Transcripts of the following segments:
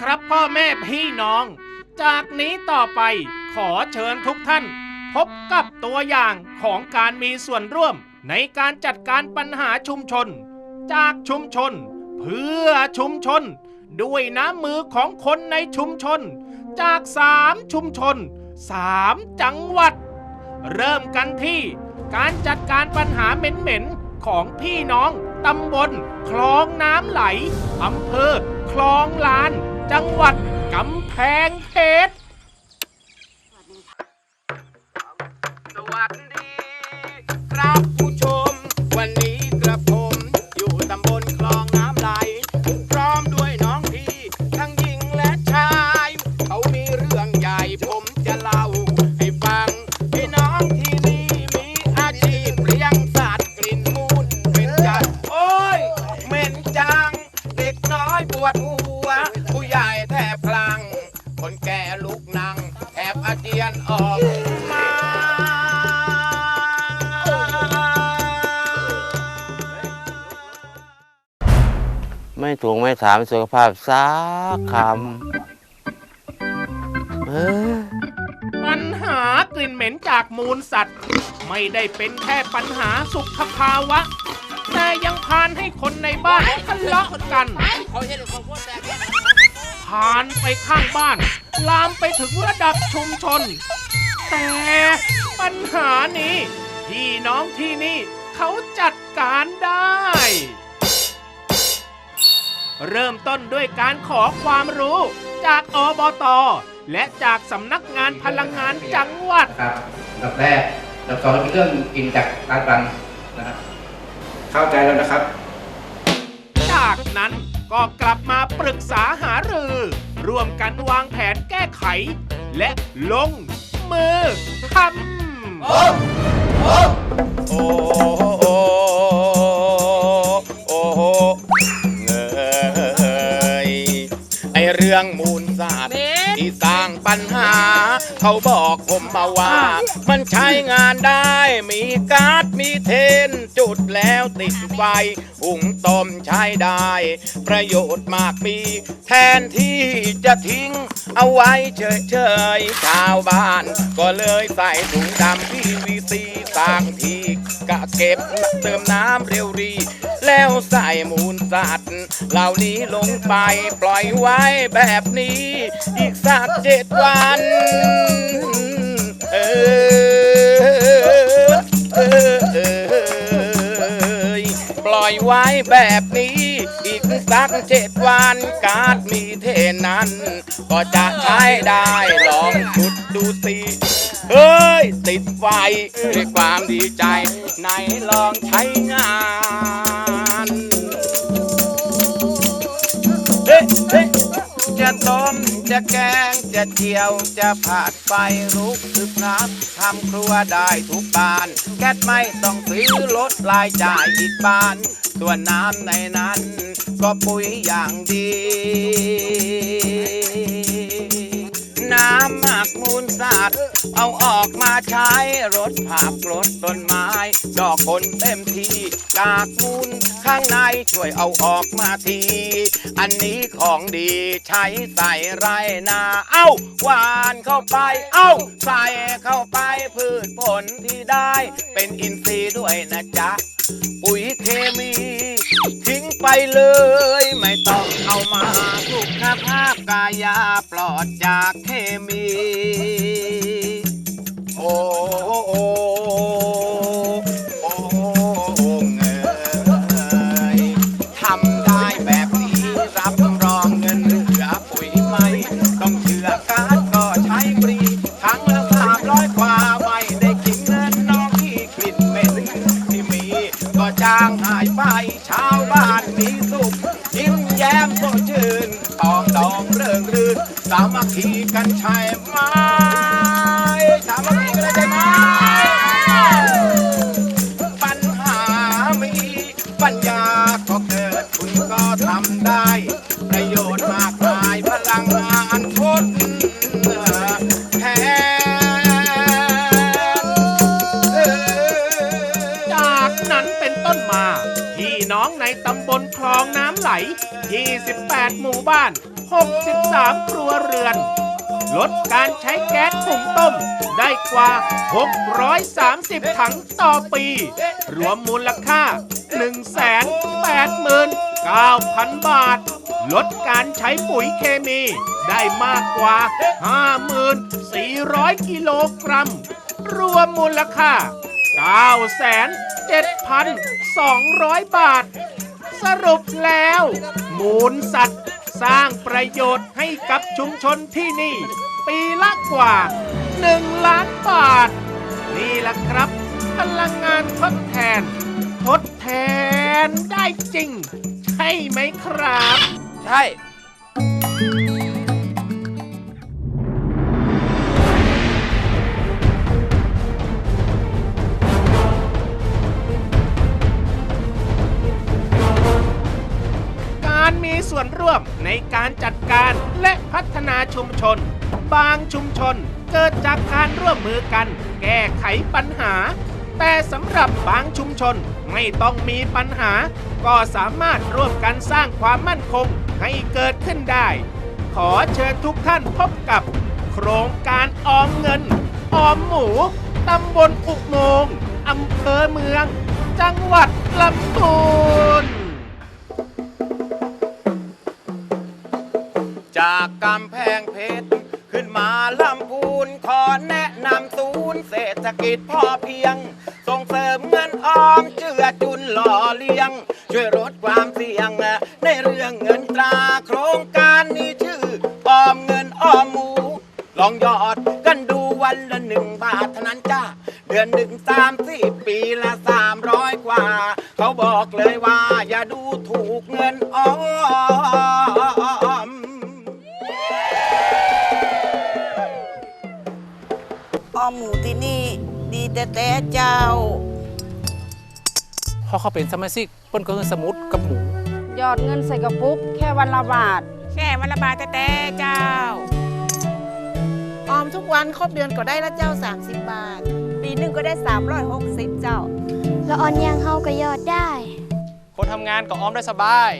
ครับพ่อแม่พี่น้อง จากนี้ต่อไปขอเชิญทุกท่าน พบกับตัวอย่างของการมีส่วนร่วมในการจัดการปัญหาชุมชน จากชุมชน เพื่อชุมชน ด้วยน้ำมือของคนในชุมชน จากสามชุมชนสามจังหวัด เริ่มกันที่การจัดการปัญหาเหม็นๆของพี่น้องตำบลคลองน้ำไหลอำเภอคลองลาน จังหวัดกำแพงเพชร สวัสดีครับามสุขภาพสักคำเออปัญหากลิ่นเหม็นจากมูลสัตว์ ไม่ได้เป็นแค่ปัญหาสุขภาวะ แต่ยังพานให้คนในบ้านทะเลาะกัน ผ่านไปข้างบ้าน ลามไปถึงระดับชุมชน แต่ปัญหานี้ พี่น้องที่นี่เขาจัดการได้ เริ่มต้นด้วยการขอความรู้ จากอบต และจากสำนักงานพลังงานจังหวัด ครับอันดับแรกอันดับสองเป็นเรื่องกินจากร้านรันนะครับ เข้าใจแล้วนะครับ จากนั้นก็กลับมาปรึกษาหารือ ร่วมกันวางแผนแก้ไข และลงมือทำ โอ้โอ้ รื่องมูลสัตว์ที่สร้างปัญหา เขาบอกผมมาว่า มันใช้งานได้มีก๊าซมีเทน จุดแล้วติดไฟหุงต้มใช้ได้ ประโยชน์มากมี แทนที่จะทิ้งเอาไว้เฉยๆชาวบ้าน ก็เลยใส่ถุงดำพีวีซีสร้างทีกะเก็บเติมน้ำเร็วรี แล้วใส่มูลสัตว์ เหล่านี้ลงไปปล่อยไว้แบบนี้ อีกสักเจ็ดวัน เออเออเออปล่อยไว้แบบนี้ อีกสักเจ็ดวันการดมีเทนั้น ก็จะใช้ได้ลองชุดดูสิเฮ้ย ติดไฟด้วยความดีใจ ไหนลองใช้งาน จะต้มจะแกงจะเจียวจะผัดไฟลุกทึกนับทำครัวได้ทุกบ้าน แก๊สไม่ต้องซื้อลดรายจ่ายอีกบ้าน ส่วนน้ำในนั้น ก็ปุ๋ยอย่างดี น้ำหมักมูลสัตว์เอาออกมาใช้รถผักรถต้นไม้ ดอกคนเต็มทีกากมูลข้างในช่วยเอาออกมาที อันนี้ของดีใช้ใส่ไรนาเอ้าหวานเข้าไป เอ้า ใส่เข้าไปพืชผลที่ได้ เป็นอินทรีย์ด้วยนะจ๊ะ ปุ๋ยเคมี ทิ้งไปเลย ไม่ต้องเอามาสุขภาพกายาปลอดจากเคมี โอ้โอ้โอ้โอ้ามัคคีกันใช่ไหมสามัคคีกันใช่ไหมปัญหามีปัญญาก็เกิดคุณก็ทำได้ ประโยชน์มากมายพลังงานพ้นแทนจากนั้นเป็นต้นมา พี่น้องในตำบลคลองน้ำไหล 28 หมู่บ้าน 63 ครัวเรือน ลดการใช้แก๊สหุงต้ม ได้กว่า 630 ถังต่อปี รวมมูลค่า 189,000 บาท ลดการใช้ปุ๋ยเคมี ได้มากกว่า 54,000 กิโลกรัม รวมมูลค่า 9,7,200 บาท สรุปแล้ว มูลสัตว์ สร้างประโยชน์ให้กับชุมชนที่นี่ ปีละกว่า 1 ล้านบาท นี่แหละครับ พลังงานทดแทน ทดแทนได้จริง ใช่ไหมครับ ใช่ การมีส่วนร่วมในการจัดการและพัฒนาชุมชน บางชุมชนเกิดจากการร่วมมือกัน แก้ไขปัญหา แต่สำหรับบางชุมชนไม่ต้องมีปัญหา ก็สามารถร่วมกันสร้างความมั่นคงให้เกิดขึ้นได้ ขอเชิญทุกท่านพบกับ โครงการออมเงิน ออมหมูตำบลอุโมงอำเภอเมือง จังหวัดลำพูน จากกำแพงเพชร ขึ้นมาลำพูนขอแนะนำศูนย์เศรษฐกิจพอเพียง ส่งเสริมเงินออมเจือจุนหล่อเลี้ยง ช่วยลดความเสี่ยง ในเรื่องเงินตราโครงการนี้ชื่อออมเงินออมหมู ลองยอดกันดูวันละหนึ่งบาทเท่านั้นจ้าเดือนหนึ่งสามสิบปีละสามร้อยกว่า เขาบอกเลยว่าอย่าดูถูกเงินออม แต่แต่เจ้า พอเขาเป็นสมาชิกเปิ้นก็คือสมุดกับหมูยอดเงินใส่กระปุก แค่วันละบาท แค่วันละบาทแต่แต่เจ้า ออมทุกวันครบเดือนก็ได้ละเจ้า 30 บาท ปีหนึ่งก็ได้ 360 เจ้า แล้วออนยังเฮาก็ยอดได้ คนทำงานก็ออมได้สบาย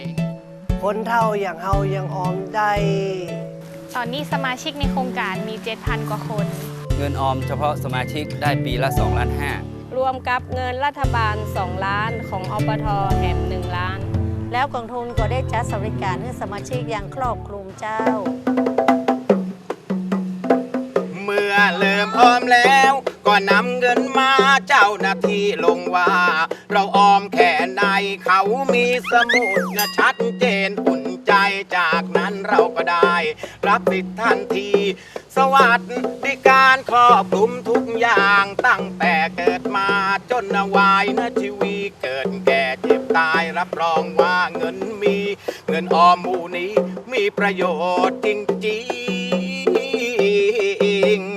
คนเท่าอย่างเฮายังออมได้ ตอนนี้สมาชิกในโครงการมี 7,000 กว่าคน เงินออมเฉพาะสมาชิกได้ปีละ2ล้านห้ารวมกับเงินรัฐบาล 2 ล้านของอปทแห่ง1ล้าน แล้วกองทุนก็ได้จัดสวัสดิการให้สมาชิกอย่างครอบคลุมเจ้า เมื่อเริ่มออมแล้ว ก็นำเงินมาเจ้าหน้าที่ลงว่า เราออมแค่ไหนเขามีสมุดนะชัดเจนอุ่นใจากนั้นเราก็ได้ รับสิทธิ์ทันที สวัสดิการครอบคลุมทุกอย่างตั้งแต่เกิดมาจนนวายนะชีวีเกิดแก่เจ็บตายรับรองว่าเงินมี เงินออมหมู่นี้มีประโยชน์จริงๆ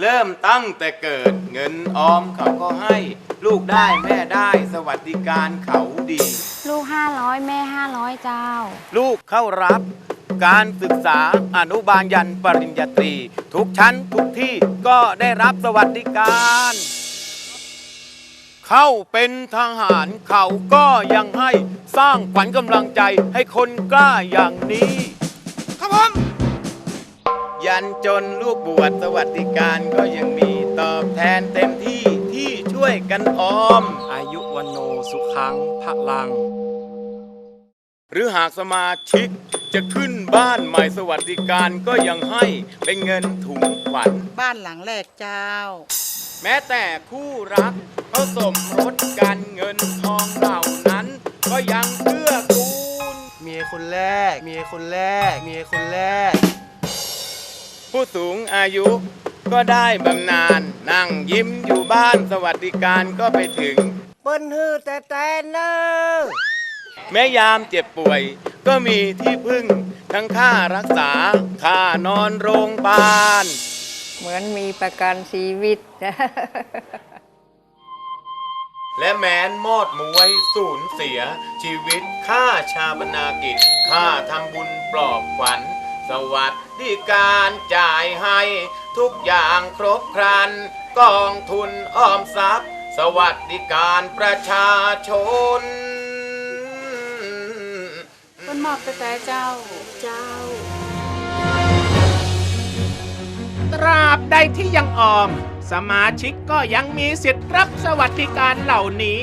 เริ่มตั้งแต่เกิดเงินออมเขาก็ให้ ลูกได้แม่ได้สวัสดิการเขาดี ลูก 500 แม่ 500 เจ้า ลูกเข้ารับการศึกษาอนุบาลยันปริญญาตรี ทุกชั้นทุกที่ก็ได้รับสวัสดิการ เข้าเป็นทหารเขาก็ยังให้สร้างขวัญกำลังใจให้คนกล้าอย่างนี้ ครับผม ยันจนลูกบวชสวัสดิการก็ยังมีตอบแทนเต็มที่ที่ ช่วยกันออม อายุวันโนสุขังพระลัง หรือหากสมาชิกจะขึ้นบ้านใหม่สวัสดิการก็ยังให้เป็นเงินถุงขวัญ บ้านหลังแรกเจ้า แม้แต่คู่รักเขาสมรสกันเงินทองเหล่านั้น ก็ยังเกื้อกูล เมียคนแรก เมียคนแรก เมียคนแรก ผู้สูงอายุ ก็ได้บำนาญนั่งยิ้มอยู่บ้านสวัสดิการก็ไปถึง เปิ้นฮือแต่แต่เนอแม้ยามเจ็บป่วย ก็มีที่พึ่ง ทั้งค่ารักษา ค่านอนโรงพยาบาล เหมือนมีประกันชีวิต และแม้นมอดมวยสูญเสีย ชีวิตค่าชาบนากิจ ค่าทำบุญปลอบขวัญ สวัสดิการจ่ายให้ ทุกอย่างครบครัน กองทุนออมทรัพย์สสวัสดิการประชาชนมันมอบแต่แต่เจ้าเจ้า ตราบใดที่ยังออม สมาชิกก็ยังมีสิทธิ์รับสวัสดิการเหล่านี้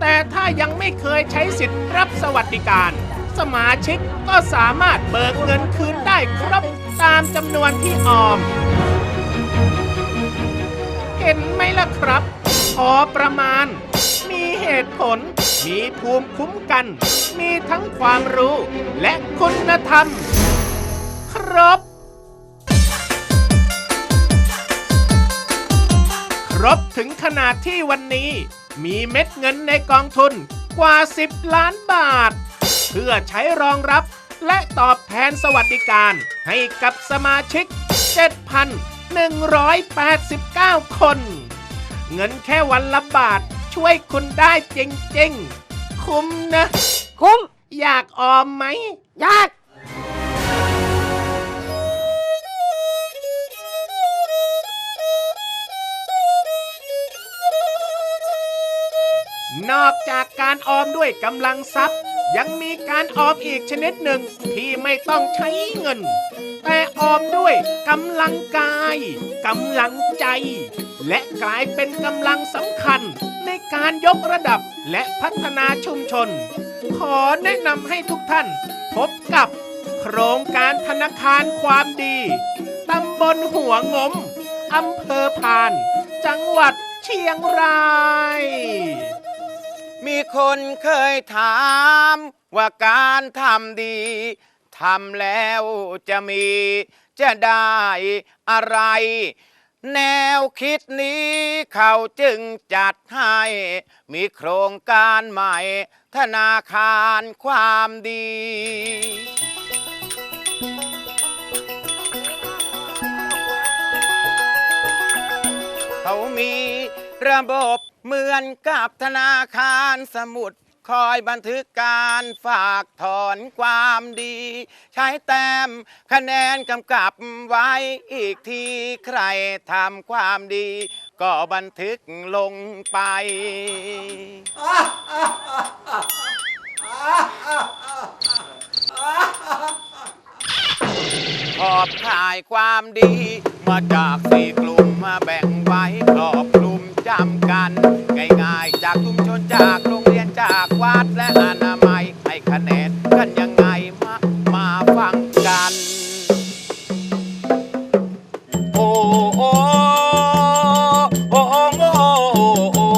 แต่ถ้ายังไม่เคยใช้สิทธิ์รับสวัสดิการ สมาชิกก็สามารถเบิกเงินคืนได้ครบตามจำนวนที่ออม เห็นไหมล่ะครับ พอประมาณ มีเหตุผล มีภูมิคุ้มกัน มีทั้งความรู้ และคุณธรรม ครบครบถึงขนาดที่วันนี้ มีเม็ดเงินในกองทุนกว่า 10 ล้านบาท เพื่อใช้รองรับและตอบแทนสวัสดิการให้กับสมาชิก 7,189 คน เงินแค่วันละบาทช่วยคุณได้จริงๆ คุ้มนะ คุ้ม อยากออมไหม อยาก นอกจากการออมด้วยกำลังทรัพย์ ยังมีการออมอีกชนิดหนึ่งที่ไม่ต้องใช้เงิน แต่ออมด้วยกำลังกายกำลังใจ และกลายเป็นกำลังสำคัญในการยกระดับและพัฒนาชุมชน ขอแนะนำให้ทุกท่าน พบกับโครงการธนาคารความดีตำบลหัวงมอำเภอพาน จังหวัดเชียงราย มีคนเคยถามว่าการทำดีทำแล้วจะมีจะได้อะไร แนวคิดนี้เขาจึงจัดให้ มีโครงการใหม่ ธนาคารความดี เขามีระบบ เหมือนกับธนาคารสมุดคอยบันทึกการฝากถอนความดี ใช้แต้มคะแนนกำกับไว้อีกทีใครทำความดี ก็บันทึกลงไป ขอบข่ายความดี มาจากสี่กลุ่มมาแบ่งไว้ครอบคลุม จำกัน ง่ายๆ จากชุมชนจากโรงเรียนจากวัดและอนามัยให้คะแนนกันยังไงมามาฟังกัน โอ้โอ้โอ้โอ้โอ้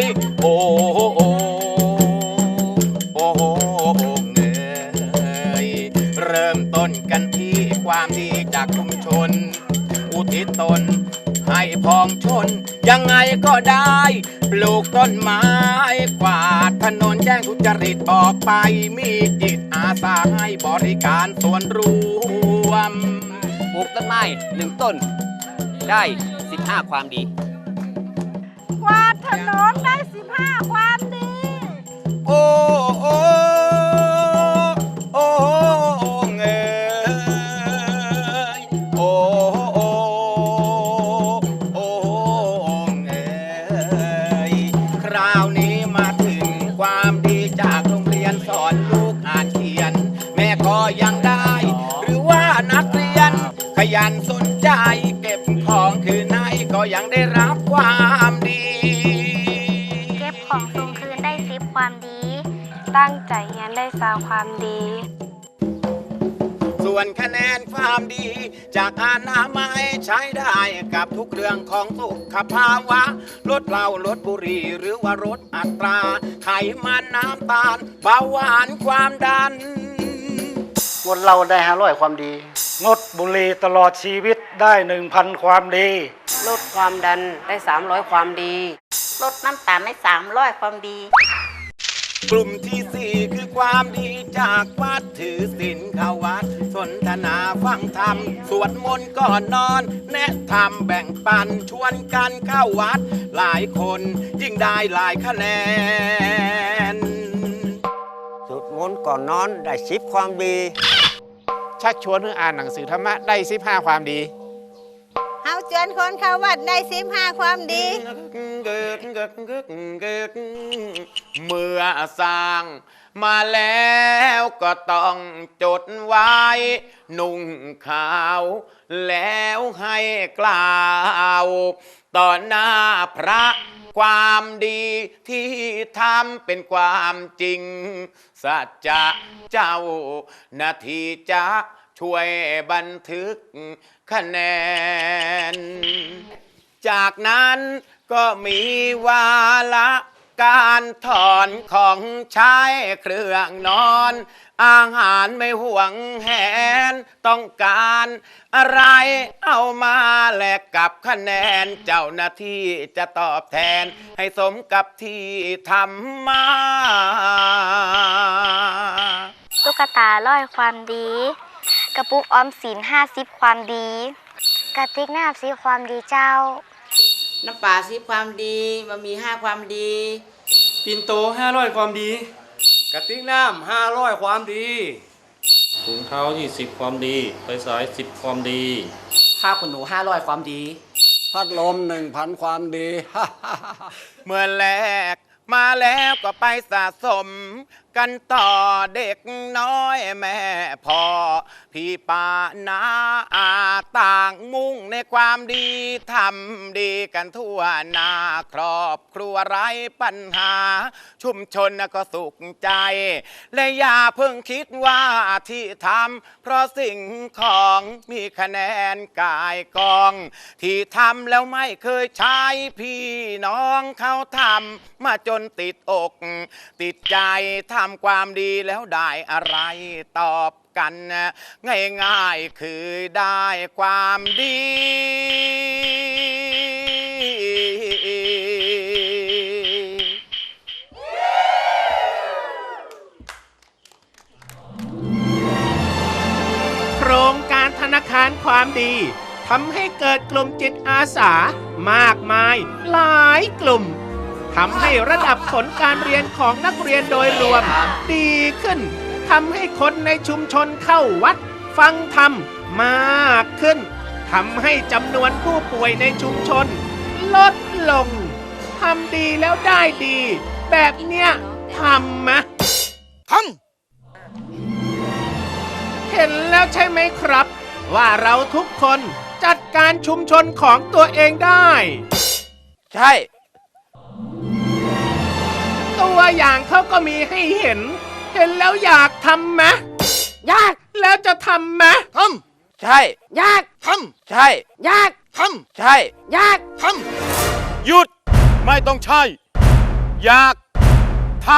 ยโอ้โอ้โอ้เงยเริ่มต้นกันที่ความดีจากชุมชน อุทิศตน ให้พองชน ยังไงก็ได้ ปลูกต้นไม้กวาดถนนแจ้งทุจริตออกไป มีจิตอาสาให้บริการส่วนรวม ปลูกต้นไม้หนึ่งต้น ได้ 15 ความดี กวาดถนนได้ 15 ความดี โอ้โอ้ ราวนี้มาถึงความดีจากโรงเรียนสอนลูกอ่านเขียน แม่ก็ยังได้ หรือว่านักเรียน ขยันสนใจเก็บของคืนให้ก็ยังได้รับความดี เก็บของทรงคืนได้ซิบความดี ตั้งใจเรียนได้สาวความดี ส่วนคะแนนความดี จากอนามัยใช้ได้กับทุกเรื่องของสุขภาวะลดเหล้าลดบุหรี่หรือว่าลดอัตรา ไขมันน้ำตาลเบาหวานความดัน งดเราได้ห้าร้อยความดี งดบุหรี่ตลอดชีวิตได้หนึ่งพันความดี ลดความดันได้ 300 ความดี ลดน้ำตาลได้300ความดี กลุ่มที่สี่คือความดีจากวัดถือศีลเข้าวัด สนทนาฟังธรรม สวดมนต์ก่อนนอน แนะธรรมแบ่งปันชวนกันเข้าวัด หลายคนยิ่งได้หลายคะแนน สวดมนต์ก่อนนอนได้สิบความดี ชักชวนให้อ่านหนังสือธรรมะได้15ความดี เฮาชวนคนเข้าวัดได้สิบห้าความดีเมื่อสร้าง มาแล้วก็ต้องจดไว้ นุ่งขาว แล้วให้กล่าวต่อหน้าพระความดีที่ทำเป็นความจริง สัจจะเจ้านาทีจะ ช่วยบันทึกคะแนน จากนั้นก็มีวาระการถอนของใช้เครื่องนอน อาหารไม่ห่วงแหน ต้องการอะไรเอามาแลกกับคะแนน เจ้าหน้าที่จะตอบแทน ให้สมกับที่ทำมา ตุ๊กตาร้อยความดี กระปุกออมสินห้าสิบความดี กระติกน้ำสิบความดีเจ้า น้ำปลาสิบความดีบะหมี่ห้าความดี ปินโต500ความดี กระติกน้ำ500ความดีถุงเท้า20 ความดีไฟสาย 10 ความดี ผ้าขนหนู500ความดี พัดลมหนึ่งพันความดีเมื่อแลก มาแล้วก็ไปสะสม กันต่อเด็กน้อยแม่พ่อพี่ป้านาอาต่างมุ่งในความดีทำดีกันทั่วหน้าครอบครัวไร้ปัญหา ชุมชนก็สุขใจ และอย่าเพิ่งคิดว่าที่ทำเพราะสิ่งของมีคะแนนกายกอง ที่ทำแล้วไม่เคยใช้พี่น้องเขาทำมาจนติดอก ติดใจทำความดีแล้วได้อะไรตอบกัน ง่ายๆคือได้ความดี โครงการธนาคารความดีทำให้เกิดกลุ่มจิตอาสามากมาย หลายกลุ่ม ทำให้ระดับผลการเรียนของนักเรียนโดยรวม ดีขึ้นทำให้คนในชุมชนเข้าวัด ฟังธรรมมากขึ้นทำให้จำนวนผู้ป่วยในชุมชน ลดลงทำดีแล้วได้ดี แบบเนี้ยทำไหมทำเห็นแล้วใช่ไหมครับ ว่าเราทุกคนจัดการชุมชนของตัวเองได้ ใช่ ตัวอย่างเขาก็มีให้เห็น เห็นแล้วอยากทำไหมอยาก แล้วจะทำไหมทใช่ำอยากทใช่ำอยากทใช่ำอยากทหยุด ไม่ต้องใช่ อยากท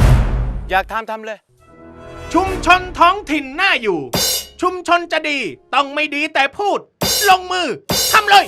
ำอยากทำทำเลยำชุมชนท้องถิ่นน่าอยู่ ชุมชนจะดีต้องไม่ดีแต่พูด ลงมือทำเลย